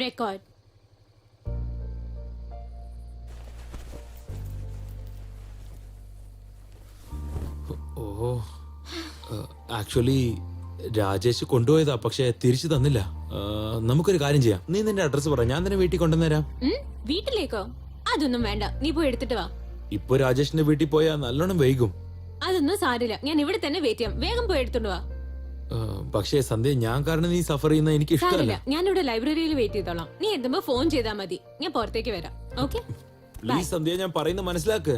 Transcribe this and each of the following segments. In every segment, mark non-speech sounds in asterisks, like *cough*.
Record ഓ actually Rajesh കൊണ്ടുപോയതാ പക്ഷെ തിരിച്ചു തന്നില്ല. ആ, നമുക്കൊരു കാര്യം ചെയ്യാം. നീ നിന്റെ അഡ്രസ് പറ ഞാൻ തന്നെ വീട്ടിൽ കൊണ്ടുവന്നേരാം. വീട്ടിലേക്കോ? അതൊന്നും വേണ്ട നീ പോയി എടുത്തിട്ട് വാ. ഇപ്പൊ രാജേഷിന്റെ വീട്ടിൽ പോയാ നല്ലോണം വൈകും. അതൊന്നും സാരില്ല ഞാൻ ഇവിടെ തന്നെ വെയിറ്റ് ചെയ്യാം. വേഗം പോയി എടുത്തോണ്ട് വാ. പക്ഷേ സന്ധ്യ ഞാൻ കാരണം നീ സഫർ ചെയ്യുന്ന എനിക്ക് ഇഷ്ടമല്ല. ഞാൻ ഇവിടെ ലൈബ്രറിയിൽ വെയിറ്റ് ചെയ്തോളാം. നീ എത്തുമ്പോ ഫോൺ ചെയ്താൽ മതി. ഞാൻ പുറത്തേക്ക് വരാം. ഓക്കെ പ്ലീസ് സന്ധ്യ ഞാൻ പറയുന്നത് മനസ്സിലാക്ക്.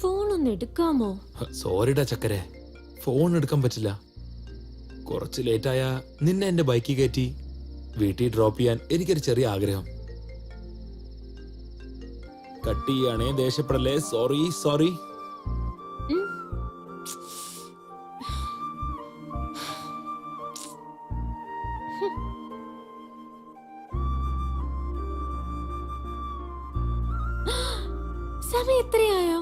ഫോൺ ഒന്ന് എടുക്കാമോ? സോറിടാ ചക്കരെ. ഫോൺ എടുക്കാൻ പറ്റില്ല. കുറച്ച് ലേറ്റായ നിന്നെ എന്റെ ബൈക്കിൽ കയറ്റി വീട്ടിൽ ഡ്രോപ്പ് ചെയ്യാൻ എനിക്കൊരു ചെറിയ ആഗ്രഹം. കട്ട് ദേഷ്യപ്പെടല്ലേ? സോറി സോറി സമയം എത്രയായോ?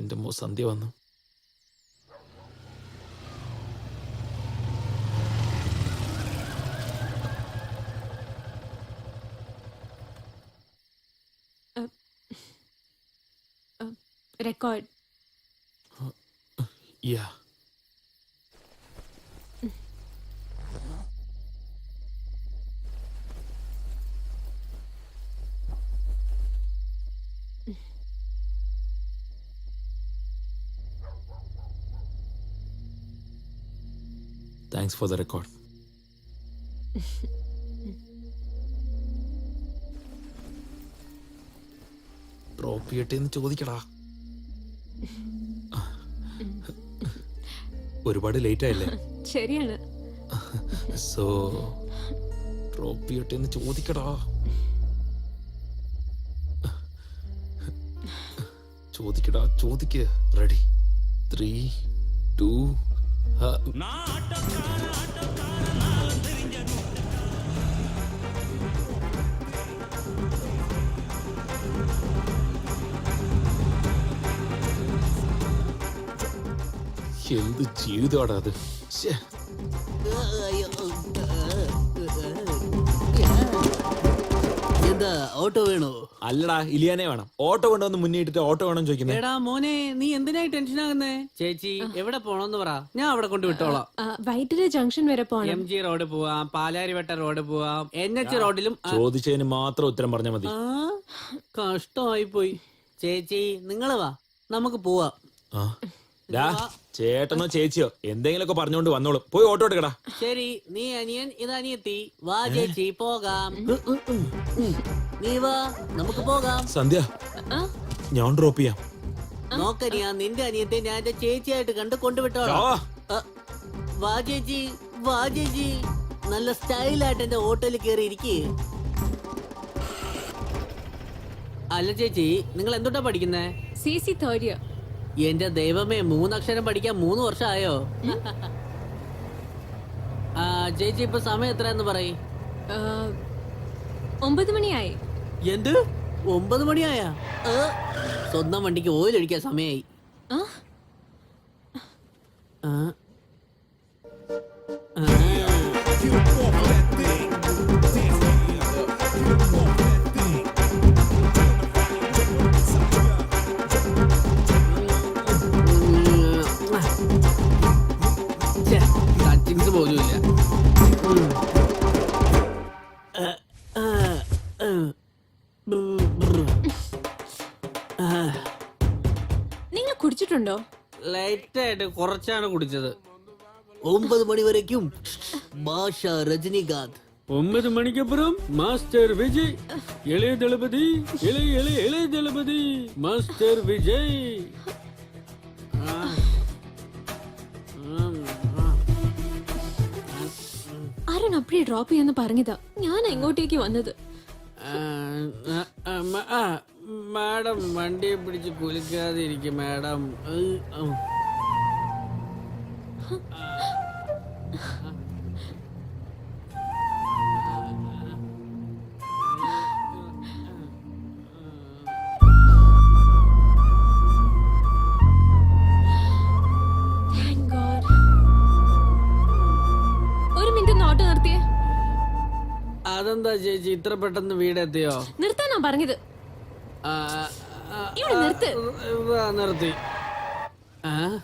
എന്റെ മോ സന്ധ്യ വന്നു. Record. Yeah. Thanks for the record property എന്ന് ചോദിക്കടാ. ഒരുപാട് ലേറ്റ് ആയില്ലേ? ശരിയാണ്. സോ പ്രോപ്പർട്ടി എന്ന് ചോദിക്കടാ. ചോദിക്കടാ ചോദിക്ക്. റെഡി ത്രീ ടു എന്ത് ജീവിതമാടാ അത്? ശ്ശേ. എന്താ? ഓട്ടോ വേണോ? അല്ലടാ ഇലിയാനെ വേണം. ഓട്ടോ കൊണ്ടുവന്ന് മുന്നിട്ടിട്ട് ഓട്ടോ വേണം ചോദിക്കുന്നത് എടാ മോനെ നീ എന്തിനായി ടെൻഷൻ ആകുന്നേ? ചേച്ചി എവിടെ പോണോന്ന് പറ. ഞാൻ അവിടെ കൊണ്ട് വിട്ടോളാം. വൈറ്റില ജംഗ്ഷൻ വരെ പോണം. എം ജി റോഡ് പോവാം പാലാരിവട്ട റോഡ് പോവാം എൻ എച്ച് റോഡിലും ചോദിച്ചതിന് മാത്രം ഉത്തരം പറഞ്ഞാൽ മതി. കഷ്ടമായി പോയി ചേച്ചി നിങ്ങൾ വാ. നമുക്ക് പോവാം. ചേട്ടനോ ചേച്ചിയോ എന്തെങ്കിലുമൊക്കെ പറഞ്ഞോണ്ട് വന്നോളൂ. പോയി ഓട്ടോ എടുക്കടാ. ശരി നീ അനിയൻ ഇത് അനിയത്തി. വാ ചേച്ചി പോകാം. നീ വാ നമുക്ക് പോകാം. സന്ധ്യ ഞാൻ ഡ്രോപ്പ് ചെയ്യാം. നോക്കനിയാ നിന്റെ അനിയത്തെ ഞാൻ എന്റെ ചേച്ചിയായിട്ട് കണ്ട് കൊണ്ടുവിട്ടോളാം. ആ, വാ ചേച്ചി വാ ചേച്ചി. നല്ല സ്റ്റൈലായിട്ട് എന്റെ ഓട്ടോയിൽ കയറി ഇരിക്കേ. അല്ല ചേച്ചി നിങ്ങൾ എന്തുട്ടാ പഠിക്കുന്നേ? C C third year. എന്റെ ദൈവമേ മൂന്നക്ഷരം പഠിക്കാൻ മൂന്ന് വർഷമായോ? ചേച്ചി ഇപ്പൊ സമയം എത്രയെന്ന് പറയും. ഒമ്പത് മണിയായി. എന്ത്? ഒമ്പത് മണിയായ? സ്വന്തം വണ്ടിക്ക് ഓയിൽ ഒഴിക്കാൻ സമയായി ആ. ആ. കുടിച്ചിട്ടുണ്ടോ? ലൈറ്റായിട്ട് കുറച്ചാണ് കുടിച്ചത്. ഒമ്പത് മണി വരയ്ക്കും ഭാഷ രജനികാന്ത്. ഒമ്പത് മണിക്കപ്പുറം മാസ്റ്റർ വിജയ് ഇളയ ദളപതി ഇളയ ഇളയ ഇളയ ദളപതി മാസ്റ്റർ വിജയ്. ആരാണ് അപ്പഴേ ഡ്രോപ്പ് ചെയ്യാന്ന് പറഞ്ഞതാ? ഞാൻ എങ്ങോട്ടേക്ക് വന്നത്. മാഡം വണ്ടിയെ പിടിച്ച് കുലിക്കാതെ ഇരിക്കും മാഡം. അതെന്താ ചേച്ചി? ഇത്ര പെട്ടെന്ന് വീടെത്തിയോ? നിർത്താനാ പറഞ്ഞത്. ഇവിടെ നിർത്ത്. ഇതാ നിർത്തി. ആ?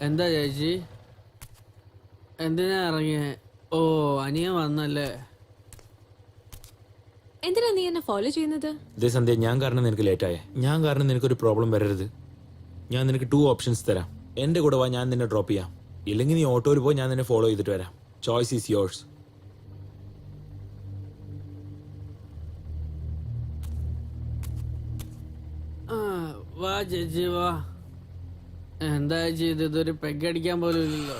എന്താ ചേച്ചി? എന്തിനാ ഇറങ്ങിയ? ഓ അനിയ വന്നല്ലേ. എന്തിനാ നീ എന്നെ ഫോളോ ചെയ്യുന്നത്? ഇതേ സന്ധ്യ ഞാൻ കാരണം നിനക്ക് ലേറ്റായേ ഞാൻ കാരണം നിനക്ക് ഒരു പ്രോബ്ലം വരരുത്. ഞാൻ നിനക്ക് ടു ഓപ്ഷൻസ് തരാം. എന്റെ കൂടെ വാ ഞാൻ നിന്നെ ഡ്രോപ്പ് ചെയ്യാം. ഇല്ലെങ്കിൽ നീ ഓട്ടോയിൽ പോയി ഞാൻ നിന്നെ ഫോളോ ചെയ്തിട്ട് വരാം. ചോയ്സ് ഈസ് യോഴ്സ് വാ ചേച്ചി വാ. എന്താ ചെയ്തത് ഒരു പെഗ് അടിക്കാൻ പോലും ഇല്ലല്ലോ.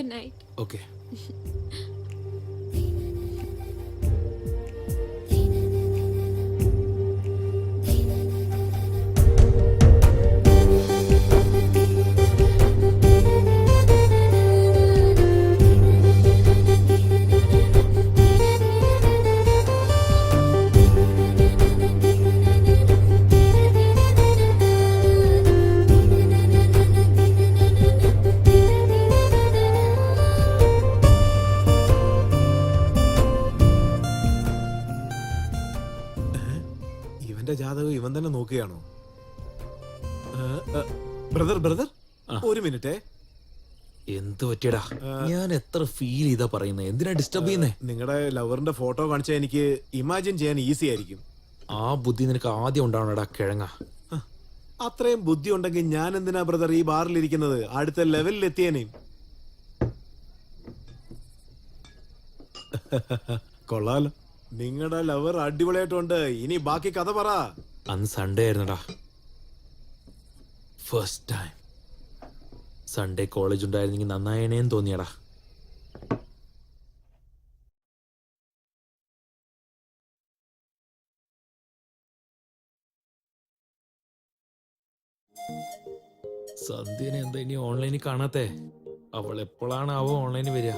Good night. Okay. *laughs* ഇവന്റെ ജാതകം ഇവൻ തന്നെ നോക്കുകയാണോ? ബ്രദർ ബ്രദർ ഒരു മിനിറ്റേ. എന്ത് പറ്റിയടാ? ഞാൻ എത്ര ഫീൽ ചെയ്താ പറയുന്നത് എന്തിനാ ഡിസ്റ്റർബ് ചെയ്യുന്നേ? നിങ്ങളുടെ ലവറിന്റെ ഫോട്ടോ കാണിച്ചാൽ എനിക്ക് ഇമാജിൻ ചെയ്യാൻ ഈസി ആയിരിക്കും. ആ ബുദ്ധി നിനക്ക് ആദ്യം ഉണ്ടാവണടാ കിഴങ്ങ. അത്രയും ബുദ്ധി ഉണ്ടെങ്കിൽ ഞാൻ എന്തിനാ ബ്രദർ ഈ ബാറിൽ ഇരിക്കുന്നത്? അടുത്ത ലെവലിൽ എത്തിയനേ. കൊള്ളാലോ. നിങ്ങളുടെ ലവർ അടിപൊളിയായിട്ടുണ്ട്. ഇനി ബാക്കി കഥ പറ. അന്ന് സൺഡേ ആയിരുന്നടാ. ഫസ്റ്റ് ടൈം സൺഡേ കോളേജ് ഉണ്ടായിരുന്നെങ്കിൽ നന്നായേനേന്ന് തോന്നിയടാ. സന്ധ്യനെ എന്താ ഇനി ഓൺലൈനിൽ കാണാത്തേ? അവൾ എപ്പോഴാണ് അവ ഓൺലൈനിൽ വരിക?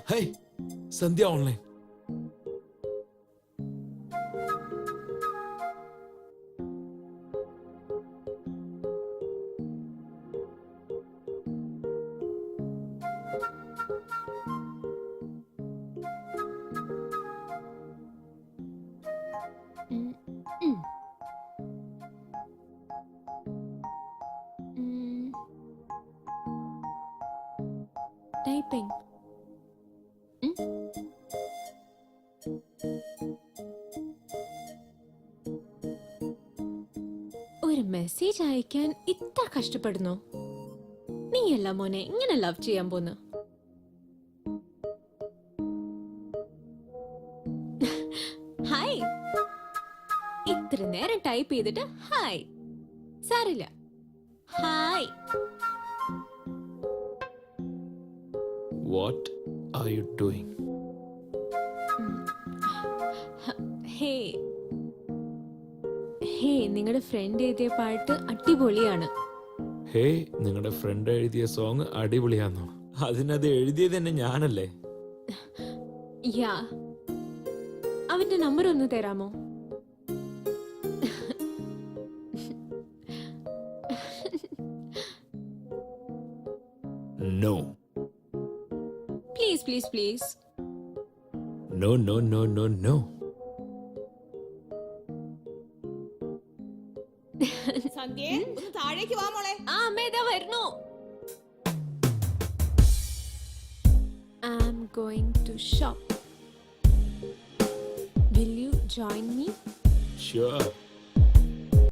വാ വാ ഹേ സന്ധ്യ ഒരു മെസ്സേജ് അയക്കാൻ ഇത്ര കഷ്ടപ്പെടുന്നു? നീയല്ല മോനെ ഇങ്ങനെ ലവ് ചെയ്യാൻ പോന്നു. ഹായ് ഇത്ര നേരം ടൈപ്പ് ചെയ്തിട്ട് ഹായ് സാരില്ല hi what are you doing hey hey നിങ്ങളുടെ ഫ്രണ്ട് എഴുതിയ പാട്ട് അടിപൊളിയാണ്. ഹേ നിങ്ങളുടെ ഫ്രണ്ട് എഴുതിയ സോങ് അടിപൊളിയാണോ അതിനത് എഴുതിയത് തന്നെ ഞാനല്ലേ? യാ അവന്റെ നമ്പർ ഒന്ന് തരാമോ? No please please please no no no no no സന്ധ്യേ ഒന്ന് താഴേക്ക് വാ മോളെ. ആ അമ്മ ഇതാ വരുന്നു. I am going to shop will you join me sure